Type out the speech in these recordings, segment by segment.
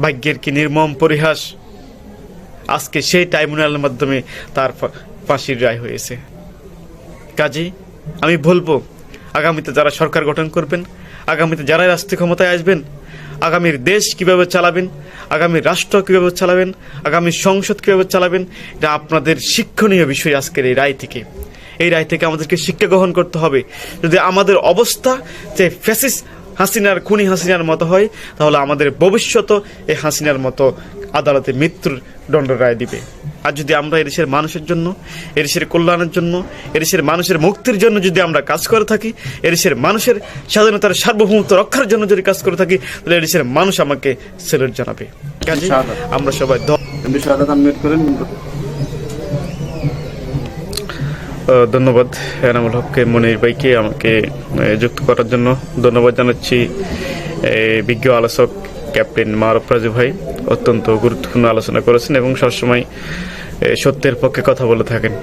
ভাগ্যের কি নির্মম পরিহাস? আজকে সেই ট্রাইব্যুনালের মাধ্যমে তার ফাঁসির রায় হয়েছে। কাজেই আমি বলব, আগামীতে যারা সরকার গঠন করবেন, আগামীতে যারা রাষ্ট্রীয় ক্ষমতায় আসবেন, আগামীর দেশ কীভাবে চালাবেন, আগামী রাষ্ট্র কীভাবে চালাবেন, আগামী সংসদ কীভাবে চালাবেন, এটা আপনাদের শিক্ষণীয় বিষয় আজকের এই রায় থেকে। এই রায় থেকে আমাদেরকে শিক্ষা গ্রহণ করতে হবে। যদি আমাদের অবস্থা যে ফ্যাসিস হাসিনার খুনি হাসিনার মতো হয় তাহলে আমাদের ভবিষ্যৎ এই হাসিনার মতো আদালতে মৃত্যুর দণ্ড রায় দিবে। আর যদি আমরা এদেশের মানুষের জন্য এদেশের কল্যাণের জন্য এদেশের মানুষের মুক্তির জন্য যদি আমরা কাজ করে থাকি এদেশের মানুষের স্বাধীনতার সার্বভৌমত্ব রক্ষার জন্য যদি কাজ করে থাকি তাহলে এদেশের মানুষ আমাকে সেলুট জানাবে। কাজে আমরা সবাই ধন্যবাদ, এনামুল হককে, মনির ভাইকে আমাকে যুক্ত করার জন্য ধন্যবাদ জানাচ্ছি। বিজ্ঞ আলোচক ক্যাপ্টেন মারুফ রাজু ভাই অত্যন্ত গুরুত্বপূর্ণ আলোচনা করেছেন এবং সবসময় সত্যের পক্ষে কথা বলে থাকেন।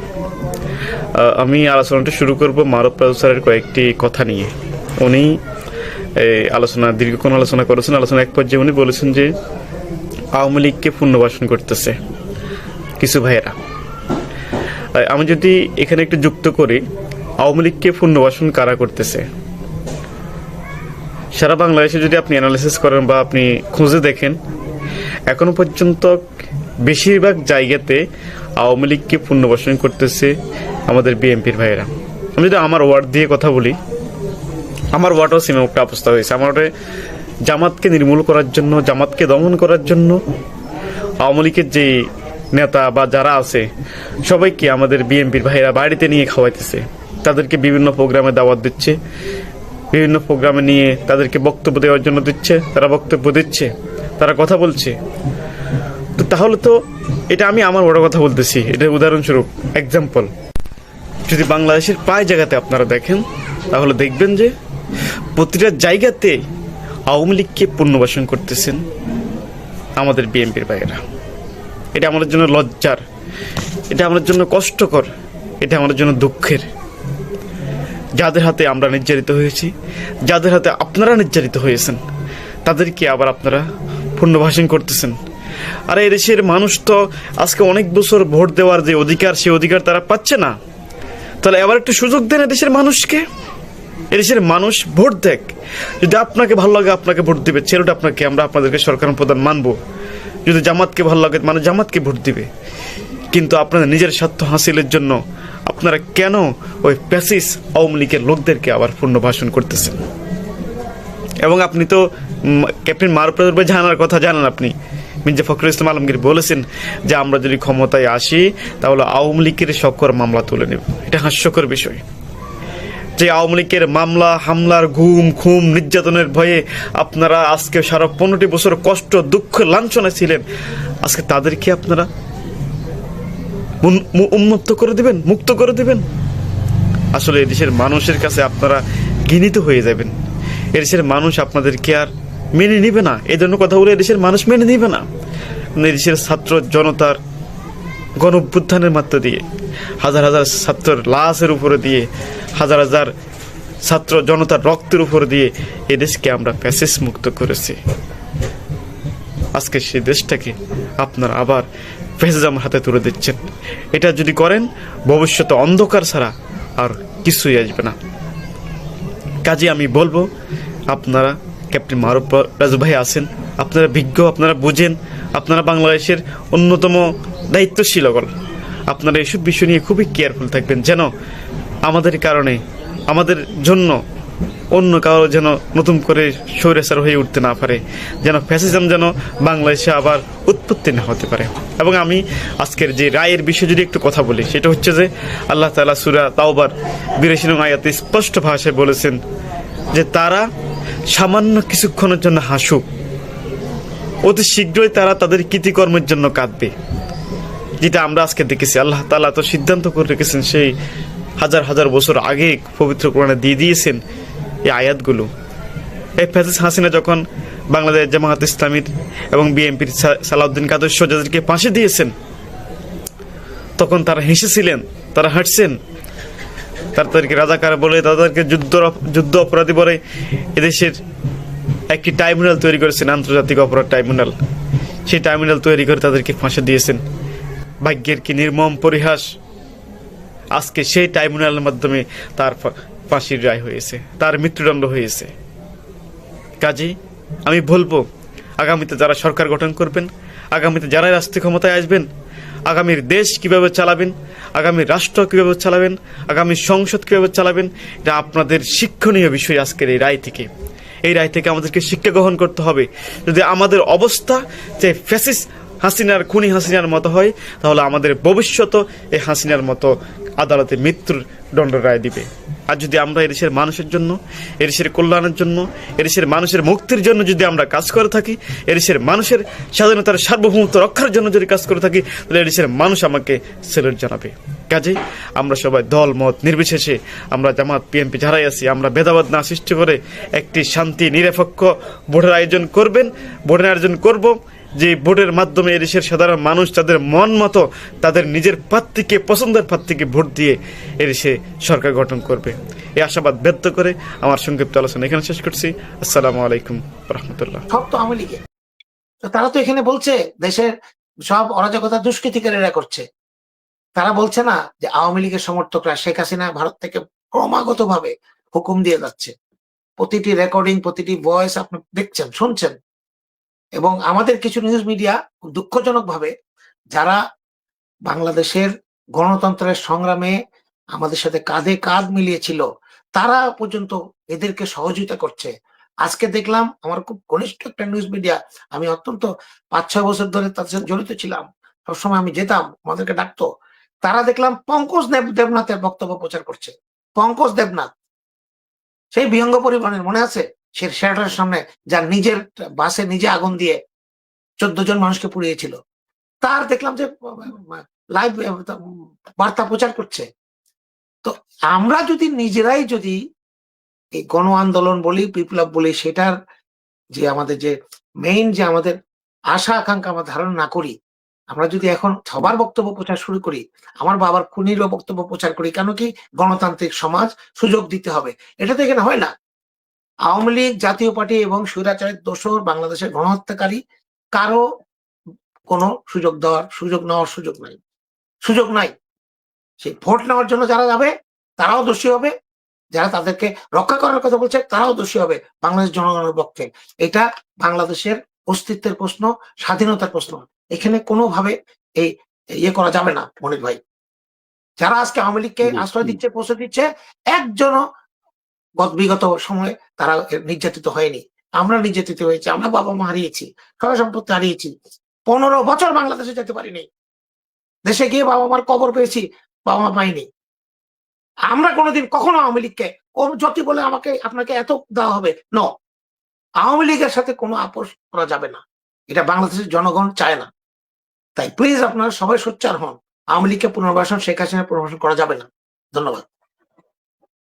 আমি আলোচনাটা শুরু করব মারুফ রাজু স্যারের কয়েকটি কথা নিয়ে। উনি আলোচনা, দীর্ঘক্ষণ আলোচনা করেছেন। আলোচনা এক পর্যায়ে উনি বলেছেন যে, আওয়ামী লীগকে পুনর্বাসন করতেছে কিছু ভাইয়েরা। আমি যদি এখানে একটু যুক্ত করি, আওয়ামী লীগকে পুনর্বাসন কারা করতেছে? সারা বাংলাদেশে যদি আপনি অ্যানালিসিস করেন বা আপনি খুঁজে দেখেন, এখনও পর্যন্ত বেশিরভাগ জায়গাতে আওয়ামী লীগকে পুনর্বাসন করতেছে আমাদের বিএনপির ভাইয়েরা। আমি যদি আমার ওয়ার্ড দিয়ে কথা বলি, আমার ওয়ার্ডও সিমে একটা অবস্থা হয়েছে। আমার জামাতকে নির্মূল করার জন্য, জামাতকে দমন করার জন্য আওয়ামী লীগের যে নেতা বা যারা আছে, সবাইকে আমাদের বিএনপির ভাইরা বাড়িতে নিয়ে খাওয়াইতেছে। তাদেরকে বিভিন্ন প্রোগ্রামে দাওয়াত দিচ্ছে। বিভিন্ন প্রোগ্রামে নিয়ে তাদেরকে বক্তব্য দেওয়ার জন্য দিচ্ছে। তারা বক্তব্য দিচ্ছে, তারা কথা বলছে। তো তাহলে তো এটা আমি আমার বড় কথা বলতেছি। এটা উদাহরণস্বরূপ এক্সাম্পল যদি বাংলাদেশের প্রায় জায়গাতে আপনারা দেখেন, তাহলে দেখবেন যে প্রতিটা জায়গাতে আওয়ামী লীগকে পুনর্বাসন করতেছেন আমাদের বিএনপির ভাইয়েরা। এটা আমাদের জন্য লজ্জার, এটা আমাদের জন্য কষ্টকর, এটা আমাদের জন্য দুঃখের। যাদের হাতে আমরা নির্যাতিত হয়েছি, যাদের হাতে আপনারা নির্যাতিত হয়েছেন, তাদেরকে আবার আপনারা পুনর্বাসন করতেছেন। আর এই দেশের মানুষ তো আজকে অনেক বছর ভোট দেওয়ার যে অধিকার, সেই অধিকার তারা পাচ্ছে না। তাহলে এবার একটু সুযোগ দেন এদেশের মানুষকে। এদেশের মানুষ ভোট দেখ। যদি আপনাকে ভালো লাগে, আপনাকে ভোট দিবে। ছেলেটা আপনাকে, আমরা আপনাদেরকে সরকার প্রধান মানবো। যদি জামাতকে ভালো লাগে মানে জামাতকে ভোট দিবে। কিন্তু আপনাদের নিজের স্বার্থ হাসিলের জন্য আপনারা কেন ওই প্যাসিস আওয়ামী লীগের লোকদেরকে আবার পুনর্বাসন করতেছেন? এবং আপনি তো ক্যাপ্টেন ভাই জানার কথা জানেন আপনি। মির্জা ফখরুল ইসলাম আলমগীর বলেছেন যে আমরা যদি ক্ষমতায় আসি, তাহলে আওয়ামী লীগের সকর মামলা তুলে নেব। এটা হাস্যকর বিষয়। যে আওয়ামী লীগের মামলা, হামলার ঘুম খুম, নির্যাতনের ভয়ে আপনারা আজকে সারা পনেরোটি বছর কষ্ট, দুঃখ লাঞ্ছনা ছিলেন। আজকে তাদেরকে আপনারা উন্মুক্ত করে দিবেন, মুক্ত করে দিবেন? আসলে এদেশের মানুষের কাছে আপনারা ঘৃণিত হয়ে যাবেন। এদেশের মানুষ আপনাদেরকে আর মেনে নিবে না? এই জন্য কথা বলে এদেশের মানুষ মেনে নিবে না। এদেশের ছাত্র জনতার গণ মাত্র দিয়ে, হাজার হাজার ছাত্রের লাশের উপরে দিয়ে হাজার হাজার ছাত্র জনতার রক্তের উপর দিয়ে এ দেশকে আমরা প্যাসেজ মুক্ত করেছি। আজকে সেই দেশটাকে আপনারা আবার ফেসজামের হাতে তুলে দিচ্ছেন। এটা যদি করেন, ভবিষ্যতে অন্ধকার ছাড়া আর কিছুই আসবে না। কাজে আমি বলব, আপনারা ক্যাপ্টেন মারুফ রাজু ভাই আছেন, আপনারা বিজ্ঞ, আপনারা বুঝেন, আপনারা বাংলাদেশের অন্যতম দায়িত্বশীল আপনারা এসব বিষয় নিয়ে খুবই কেয়ারফুল থাকবেন। যেন আমাদের কারণে, আমাদের জন্য অন্য কারও যেন নতুন করে স্বৈরাচার হয়ে উঠতে না পারে, যেন ফ্যাসিজম যেন বাংলাদেশে আবার উৎপত্তি না হতে পারে। এবং আমি আজকের যে রায়ের বিষয়ে যদি একটু কথা বলি, সেটা হচ্ছে যে আল্লাহ তালা সুরা তাওবার বিরাশি নং আয়াতে স্পষ্ট ভাষায় বলেছেন যে তারা সামান্য কিছুক্ষণের জন্য হাসুক। অতি শীঘ্রই তারা তাদের কৃতিকর্মের জন্য কাঁদবে। যেটা আমরা আজকে দেখেছি, আল্লাহ তালা তো সিদ্ধান্ত করে রেখেছেন সেই হাজার হাজার বছর আগে পবিত্র কোরআনে দিয়ে দিয়েছেন এই আয়াতগুলো। এই ফ্যাসিস হাসিনা যখন বাংলাদেশ জামায়াত ইসলামীর এবং বিএনপির সালাউদ্দিন কাদের যাদেরকে ফাঁসি দিয়েছেন, তখন তারা হেসেছিলেন, তারা হাঁটছেন। তারা তাদেরকে রাজাকার বলে, তাদেরকে যুদ্ধ যুদ্ধ অপরাধী বলে এদেশের একটি ট্রাইব্যুনাল তৈরি করেছেন, আন্তর্জাতিক অপরাধ ট্রাইব্যুনাল। সেই ট্রাইব্যুনাল তৈরি করে তাদেরকে ফাঁসে দিয়েছেন। ভাগ্যের কি নির্মম পরিহাস আজকে সেই ট্রাইব্যুনালের মাধ্যমে তার ফাঁসির রায় হয়েছে, তার মৃত্যুদণ্ড হয়েছে। কাজেই আমি বলব, আগামীতে যারা সরকার গঠন করবেন, আগামীতে যারা রাষ্ট্রীয় ক্ষমতায় আসবেন, আগামীর দেশ কীভাবে চালাবেন, আগামী রাষ্ট্র কীভাবে চালাবেন, আগামী সংসদ কীভাবে চালাবেন, এটা আপনাদের শিক্ষণীয় বিষয় আজকের এই রায় থেকে। এই রায় থেকে আমাদেরকে শিক্ষা গ্রহণ করতে হবে। যদি আমাদের অবস্থা যে ফ্যাসিস হাসিনার, খুনি হাসিনার মতো হয়, তাহলে আমাদের ভবিষ্যৎ এই হাসিনার মতো আদালতে মৃত্যুর দণ্ড রায় দিবে। আর যদি আমরা এদেশের মানুষের জন্য, এদেশের কল্যাণের জন্য, এদেশের মানুষের মুক্তির জন্য যদি আমরা কাজ করে থাকি, এদেশের মানুষের স্বাধীনতার সার্বভৌমত্ব রক্ষার জন্য যদি কাজ করে থাকি, তাহলে এদেশের মানুষ আমাকে সেলুট জানাবে। কাজে আমরা সবাই দল, মত, নির্বিশেষে আমরা জামাত পিএনপি যারাই আছি, আমরা ভেদাবাদ না সৃষ্টি করে একটি শান্তি, নিরপেক্ষ ভোটের আয়োজন করবেন, ভোটের আয়োজন করব। যে ভোটের মাধ্যমে এদেশের সাধারণ মানুষ তাদের মন মতো তাদের নিজের প্রার্থীকে, পছন্দের প্রার্থীকে ভোট দিয়ে এদেশে সরকার গঠন করবে। এই আশাবাদ ব্যক্ত করে আমার সংক্ষিপ্ত আলোচনা এখানে শেষ করছি। আসসালামু আলাইকুম রহমতুল্লাহ সব তো আওয়ামী তারা তো এখানে বলছে, দেশের সব অরাজকতা দুষ্কৃতিকারীরা করছে। তারা বলছে না যে আওয়ামী লীগের সমর্থকরা শেখ হাসিনা ভারত থেকে ক্রমাগত ভাবে হুকুম দিয়ে যাচ্ছে। প্রতিটি রেকর্ডিং প্রতিটি ভয়েস আপনি দেখছেন, শুনছেন। এবং আমাদের কিছু নিউজ মিডিয়া দুঃখজনক ভাবে যারা বাংলাদেশের গণতন্ত্রের সংগ্রামে আমাদের সাথে কাঁধে কাঁধ মিলিয়েছিল, তারা পর্যন্ত এদেরকে সহযোগিতা করছে। আজকে দেখলাম আমার খুব ঘনিষ্ঠ একটা নিউজ মিডিয়া আমি অত্যন্ত পাঁচ ছয় বছর ধরে তাদের সাথে জড়িত ছিলাম, সবসময় আমি যেতাম, আমাদেরকে ডাকতো। তারা দেখলাম পঙ্কজ দেব- দেবনাথের বক্তব্য প্রচার করছে। পঙ্কজ দেবনাথ, সেই বিহঙ্গ পরিবহনের মনে আছে? সে শেয়ারের সামনে যার নিজের বাসে নিজে আগুন দিয়ে চোদ্দ জন মানুষকে পুড়িয়েছিল। তার দেখলাম যে, লাইভ, বার্তা প্রচার করছে। তো আমরা যদি নিজেরাই যদি এই গণ আন্দোলন বলি, বিপ্লব বলি, সেটার যে আমাদের যে মেইন যে আমাদের আশা, আকাঙ্ক্ষা আমরা ধারণ না করি, আমরা যদি এখন সবার বক্তব্য প্রচার শুরু করি, আমার বাবার খুনিরও বক্তব্য প্রচার করি, কেন কি গণতান্ত্রিক সমাজ সুযোগ দিতে হবে। এটা তো এখানে হয় না। আওয়ামী লীগ জাতীয় পার্টি এবং স্বৈরাচারের দোষর বাংলাদেশের গণহত্যাকারী কারও কোনো সুযোগ দেওয়ার সুযোগ নেওয়ার সুযোগ নাই। সুযোগ নাই। সেই ভোট নেওয়ার জন্য যারা যাবে তারাও দোষী হবে। যারা তাদেরকে রক্ষা করার কথা বলছে তারাও দোষী হবে বাংলাদেশ জনগণের পক্ষে। এটা বাংলাদেশের অস্তিত্বের প্রশ্ন স্বাধীনতার প্রশ্ন। এখানে কোনোভাবে এই ইয়ে করা যাবে না মনির ভাই। যারা আজকে আওয়ামী লীগকে আশ্রয় দিচ্ছে পৌঁছে দিচ্ছে একজনও বিগত সময়ে তারা নির্যাতিত হয়নি। আমরা নির্যাতিত হয়েছি, আমরা বাবা মা হারিয়েছি সবাই সম্পত্তি হারিয়েছি। পনেরো বছর বাংলাদেশে যেতে পারিনি। দেশে গিয়ে বাবা মার কবর পেয়েছি বাবা মা পাইনি আমরা কোনোদিন কখনো আওয়ামী লীগকে, ও যতি বলে আমাকে, আপনাকে এত দেওয়া হবে? ন আওয়ামী লীগের সাথে কোনো আপোষ করা যাবে না। এটা বাংলাদেশের জনগণ চায় না। তাই প্লিজ আপনারা সবাই সোচ্চার হন। আওয়ামী লীগকে পুনর্বাসন, শেখ হাসিনা পুনর্বাসন করা যাবে না। ধন্যবাদ।